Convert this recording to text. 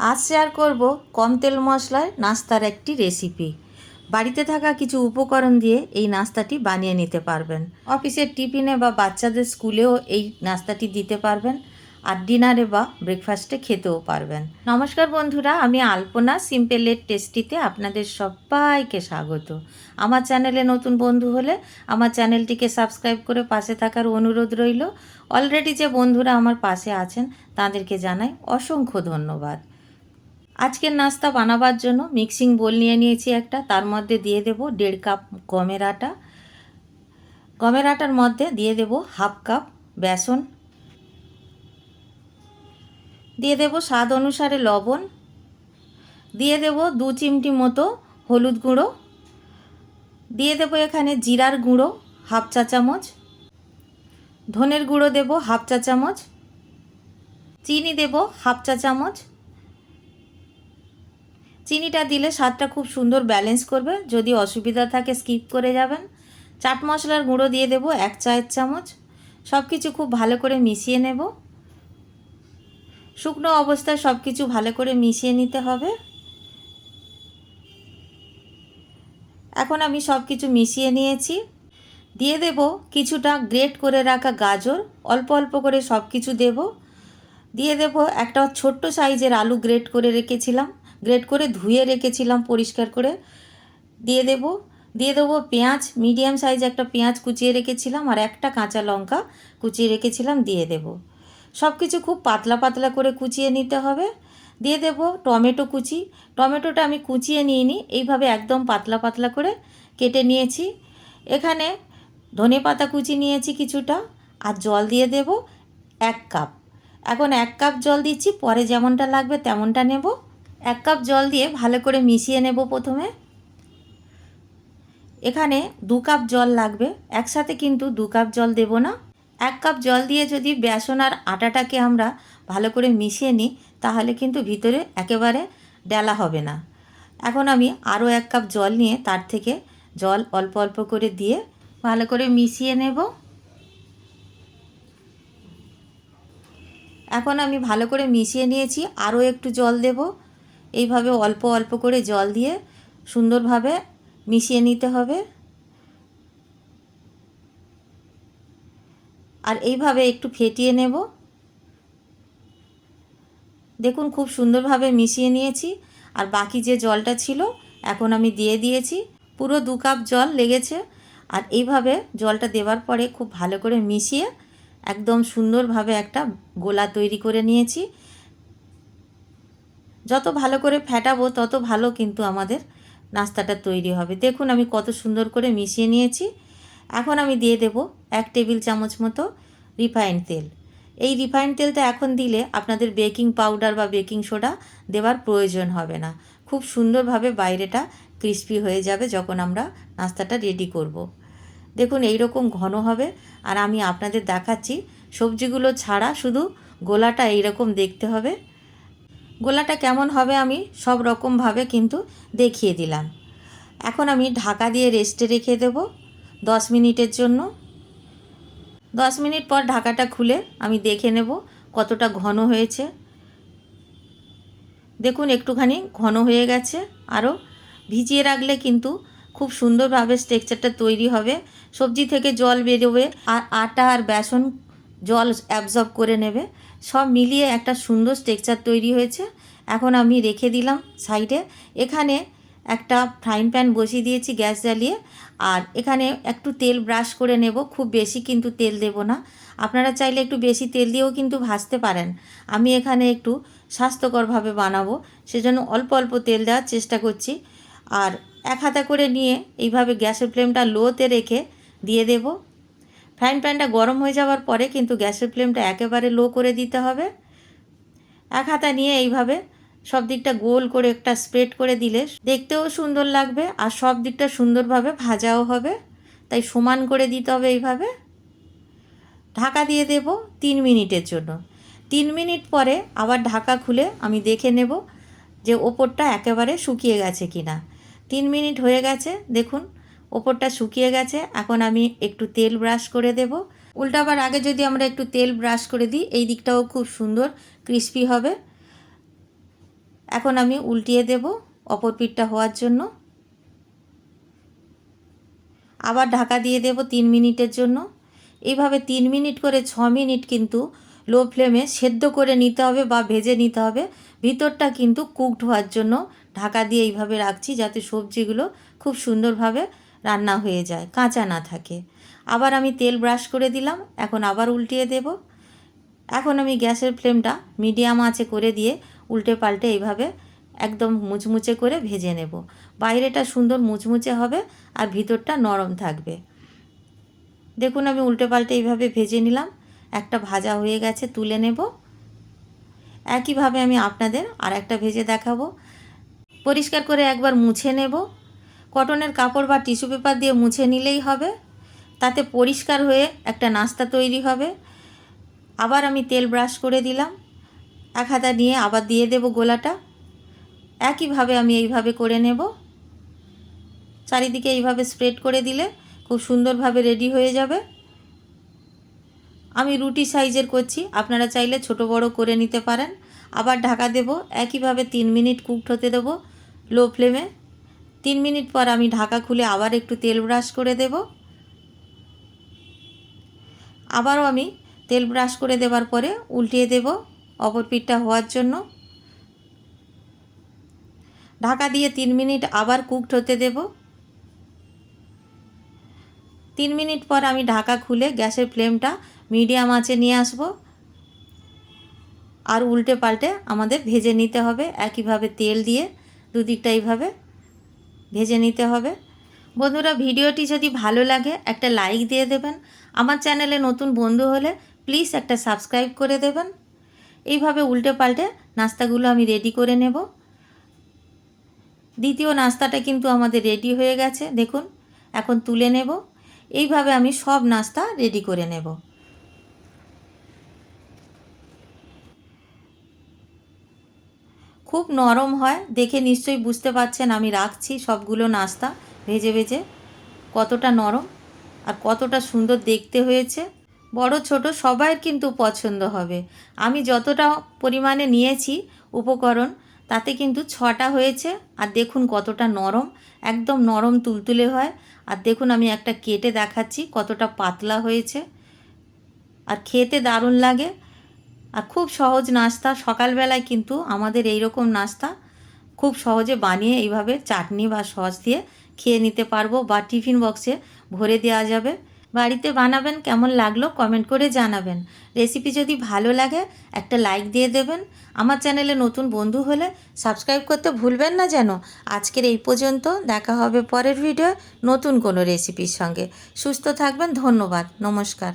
আজ শেয়ার করব কম তেল মশলায় নাস্তার একটি রেসিপি। বাড়িতে থাকা কিছু উপকরণ দিয়ে এই নাস্তাটি বানিয়ে নিতে পারবেন। অফিসের টিফিনে বা বাচ্চাদের স্কুলেও এই নাস্তাটি দিতে পারবেন আর ডিনারে বা ব্রেকফাস্টে খেতেও পারবেন। নমস্কার বন্ধুরা, আমি আলপনা। সিম্পলের টেস্টিতে আপনাদের সবাইকে স্বাগত। আমার চ্যানেলে নতুন বন্ধু হলে আমার চ্যানেলটিকে সাবস্ক্রাইব করে পাশে থাকার অনুরোধ রইল। অলরেডি যে বন্ধুরা আমার পাশে আছেন, তাদেরকে জানাই অসংখ্য ধন্যবাদ। আজকের নাস্তা বানাবার জন্য মিক্সিং বোল নিয়ে নিয়েছি একটা, তার মধ্যে দিয়ে দেব দেড় কাপ গমের আটা। গমের আটার মধ্যে দিয়ে দেব হাফ কাপ বেসন। দিয়ে দেব স্বাদ অনুসারে লবণ। দিয়ে দেব দু চিমটি মতো হলুদ গুঁড়ো। দিয়ে দেব এখানে জিরার গুঁড়ো হাফ চা চামচ। ধনের গুঁড়ো দেব হাফ চা চামচ। চিনি দেব হাফ চা চামচ। চিনিটা দিলে স্বাদটা খুব সুন্দর ব্যালেন্স করবে। যদি অসুবিধা থাকে স্কিপ করে যাবেন। চাট মশলার গুঁড়ো দিয়ে দেব এক চায়ের চামচ। সব কিছু খুব ভালো করে মিশিয়ে নেব। শুকনো অবস্থায় সব কিছু ভালো করে মিশিয়ে নিতে হবে। এখন আমি সব কিছু মিশিয়ে নিয়েছি। দিয়ে দেব কিছুটা গ্রেট করে রাখা গাজর। অল্প অল্প করে সব কিছু দেব। দিয়ে দেব একটা ছোট্ট সাইজের আলু গ্রেট করে রেখেছিলাম। গ্রেট করে ধুয়ে রেখেছিলাম পরিষ্কার করে। দিয়ে দেব, দিয়ে দেবো পেঁয়াজ, মিডিয়াম সাইজ একটা পেঁয়াজ কুচিয়ে রেখেছিলাম আর একটা কাঁচা লঙ্কা কুচিয়ে রেখেছিলাম, দিয়ে দেব। সব কিছু খুব পাতলা পাতলা করে কুচিয়ে নিতে হবে। দিয়ে দেব টমেটো কুচি। টমেটোটা আমি কুচিয়ে নিইনি, এইভাবে একদম পাতলা পাতলা করে কেটে নিয়েছি। এখানে ধনে পাতা কুচি নিয়েছি কিছুটা আর জল দিয়ে দেব এক কাপ। এখন এক কাপ জল দিচ্ছি, পরে যেমনটা লাগবে তেমনটা নেব। এক কাপ জল দিয়ে ভালো করে মিশিয়ে নেব প্রথমে। এখানে দু কাপ জল লাগবে। একসাথে কিন্তু দু কাপ জল দেব না। এক কাপ জল দিয়ে যদি বেসন আর আটাটাকে আমরা ভালো করে মিশিয়ে নিই, তাহলে কিন্তু ভিতরে একেবারে ডেলা হবে না। এখন আমি আরও এক কাপ জল নিয়ে তার থেকে জল অল্প অল্প করে দিয়ে ভালো করে মিশিয়ে নেব। এখন আমি ভালো করে মিশিয়ে নিয়েছি। আরও একটু জল দেব। এইভাবে অল্প অল্প করে জল দিয়ে সুন্দরভাবে মিশিয়ে নিতে হবে। আর এইভাবে একটু ফেটিয়ে নেব। দেখুন খুব সুন্দরভাবে মিশিয়ে নিয়েছি। আর বাকি যে জলটা ছিল, এখন আমি দিয়ে দিয়েছি। পুরো দু কাপ জল লেগেছে। আর এইভাবে জলটা দেওয়ার পরে খুব ভালো করে মিশিয়ে একদম সুন্দরভাবে একটা গোলা তৈরি করে নিয়েছি। যত ভালো করে ফেটাবো, তত ভালো কিন্তু আমাদের নাস্তাটা তৈরি হবে। দেখুন আমি কত সুন্দর করে মিশিয়ে নিয়েছি। এখন আমি দিয়ে দেব এক টেবিল চামচ মতো রিফাইন্ড তেল। এই রিফাইন্ড তেলটা এখন দিলে আপনাদের বেকিং পাউডার বা বেকিং সোডা দেওয়ার প্রয়োজন হবে না। খুব সুন্দরভাবে বাইরেটা ক্রিস্পি হয়ে যাবে যখন আমরা নাস্তাটা রেডি করব। দেখুন এই রকম ঘন হবে আর আমি আপনাদের দেখাচ্ছি, সবজিগুলো ছাড়া শুধু গোলাটা এইরকম দেখতে হবে। গোলাটা কেমন হবে আমি সব রকমভাবে কিন্তু দেখিয়ে দিলাম। এখন আমি ঢাকা দিয়ে রেস্টে রেখে দেব দশ মিনিটের জন্য। দশ মিনিট পর ঢাকাটা খুলে আমি দেখে নেব কতটা ঘন হয়েছে। দেখুন একটুখানি ঘন হয়ে গেছে। আরও ভিজিয়ে রাখলে কিন্তু খুব সুন্দরভাবে স্ট্রেকচারটা তৈরি হবে। সবজি থেকে জল বেরোবে আর আটা আর বেসন জল অ্যাবজর্ব করে নেবে। সব মিলিয়ে একটা সুন্দর স্ট্রেকচার তৈরি হয়েছে। এখন আমি রেখে দিলাম সাইডে। এখানে একটা ফ্রাইং প্যান বসিয়ে দিয়েছি গ্যাস জ্বালিয়ে। আর এখানে একটু তেল ব্রাশ করে নেব। খুব বেশি কিন্তু তেল দেব না। আপনারা চাইলে একটু বেশি তেল দিয়েও কিন্তু ভাজতে পারেন। আমি এখানে একটু স্বাস্থ্যকরভাবে বানাবো। সেজন্য অল্প অল্প তেল দেওয়ার চেষ্টা করছি। আর এক হাতা করে নিয়ে এইভাবে গ্যাসের ফ্লেমটা লোতে রেখে দিয়ে দেব। ফ্রাইং প্যানটা গরম হয়ে যাওয়ার পরে কিন্তু গ্যাসের ফ্লেমটা একেবারে লো করে দিতে হবে। এক হাতা নিয়ে এইভাবে সব দিকটা গোল করে একটা স্প্রেড করে দিলে দেখতেও সুন্দর লাগবে আর সব দিকটা সুন্দরভাবে ভাজাও হবে। তাই সমান করে দিতে হবে এইভাবে। ঢাকা দিয়ে দেব তিন মিনিটের জন্য। তিন মিনিট পরে আবার ঢাকা খুলে আমি দেখে নেব যে ওপরটা একেবারে শুকিয়ে গেছে কি না তিন মিনিট হয়ে গেছে, দেখুন। ওপরটা শুকিয়ে গেছে। এখন আমি একটু তেল ব্রাশ করে দেব। উল্টাবার আগে যদি আমরা একটু তেল ব্রাশ করে দিই, এই দিকটাও খুব সুন্দর, ক্রিস্পি হবে। এখন আমি উল্টিয়ে দেব অপর পিঠটা হওয়ার জন্য। আবার ঢাকা দিয়ে দেব তিন মিনিটের জন্য। এইভাবে তিন মিনিট করে ছ মিনিট কিন্তু লো ফ্লেমে সেদ্ধ করে নিতে হবে বা ভেজে নিতে হবে। ভিতরটা কিন্তু কুকড হওয়ার জন্য ঢাকা দিয়ে এইভাবে রাখছি যাতে সবজিগুলো খুব সুন্দরভাবে রান্না হয়ে যায়, কাঁচা না থাকে। আবার আমি তেল ব্রাশ করে দিলাম, এখন আবার উল্টিয়ে দেব। এখন আমি গ্যাসের ফ্লেমটা মিডিয়াম আঁচে করে দিয়ে উল্টে পাল্টে এইভাবে একদম মুচমুচে করে ভেজে নেব। বাইরেটা সুন্দর মুচমুচে হবে আর ভিতরটা নরম থাকবে। দেখুন, আমি উল্টে পাল্টে এইভাবে ভেজে নিলাম। একটা ভাজা হয়ে গেছে, তুলে নেব। একইভাবে আমি আপনাদের আর একটা ভেজে দেখাবো। পরিষ্কার করে একবার মুছে নেব। কটনের কাপড় বা টিস্যু পেপার দিয়ে মুছে নিলেই হবে। তাতে পরিষ্কার হয়ে একটা নাস্তা তৈরি হবে। আবার আমি তেল ব্রাশ করে দিলাম। এক হাতা নিয়ে আবার দিয়ে দেব গোলাটা। একইভাবে আমি এইভাবে করে নেব। চারিদিকে এইভাবে স্প্রেড করে দিলে খুব সুন্দরভাবে রেডি হয়ে যাবে। আমি রুটি সাইজের করছি। আপনারা চাইলে ছোট বড় করে নিতে পারেন। আবার ঢাকা দেব। একইভাবে তিন মিনিট কুকড হতে দেবো লো ফ্লেমে। তিন মিনিট পর আমি ঢাকা খুলে আবার একটু তেল ব্রাশ করে দেব। আবারও আমি তেল ব্রাশ করে দেওয়ার পরে উল্টিয়ে দেব অপর পিঠটা হওয়ার জন্য। ঢাকা দিয়ে তিন মিনিট আবার কুকড হতে দেব। তিন মিনিট পর আমি ঢাকা খুলে গ্যাসের ফ্লেমটা মিডিয়াম আঁচে নিয়ে আসব। আর উল্টে পাল্টে আমাদের ভেজে নিতে হবে একইভাবে তেল দিয়ে, দুদিকটা এইভাবে। ভেজে নিতে হবে। বন্ধুরা, ভিডিওটি যদি ভালো লাগে, একটা লাইক দিয়ে দেবেন। আমার চ্যানেলে নতুন বন্ধু হলে প্লিজ একটা সাবস্ক্রাইব করে দেবেন। এইভাবে উল্টে পাল্টে নাস্তাগুলো আমি রেডি করে নেব। দ্বিতীয় নাস্তাটা কিন্তু আমাদের রেডি হয়ে গেছে। দেখুন, এখন তুলে নেব। এইভাবে আমি সব নাস্তা রেডি করে নেব। খুব নরম হয়। দেখে নিশ্চয়ই বুঝতে পারছেন, আমি রাখছি সবগুলো নাস্তা। ভেজে ভেজে। কতটা নরম আর কতটা সুন্দর দেখতে হয়েছে। বড়, ছোট সবাইয়ের কিন্তু পছন্দ হবে। আমি যতটা পরিমাণে নিয়েছি উপকরণ, তাতে কিন্তু ছটা হয়েছে। আর দেখুন কতটা নরম, একদম নরম তুলতুলে হয়। আর দেখুন আমি একটা কেটে দেখাচ্ছি কতটা পাতলা হয়েছে। আর খেতে দারুণ লাগে। আর খুব সহজ নাস্তা। সকালবেলায় কিন্তু আমাদের এই রকম নাস্তা খুব সহজে বানিয়ে এইভাবে চাটনি বা সস দিয়ে খেয়ে নিতে পারব বা টিফিন বক্সে ভরে দেওয়া যাবে। বাড়িতে বানাবেন, কেমন লাগল কমেন্ট করে জানাবেন। রেসিপি যদি ভালো লাগে, একটা লাইক দিয়ে দেবেন। আমার চ্যানেলে নতুন বন্ধু হলে সাবস্ক্রাইব করতে ভুলবেন না যেন। আজকের এই পর্যন্ত, দেখা হবে পরের ভিডিও নতুন কোনো রেসিপির সঙ্গে। সুস্থ থাকবেন, ধন্যবাদ, নমস্কার।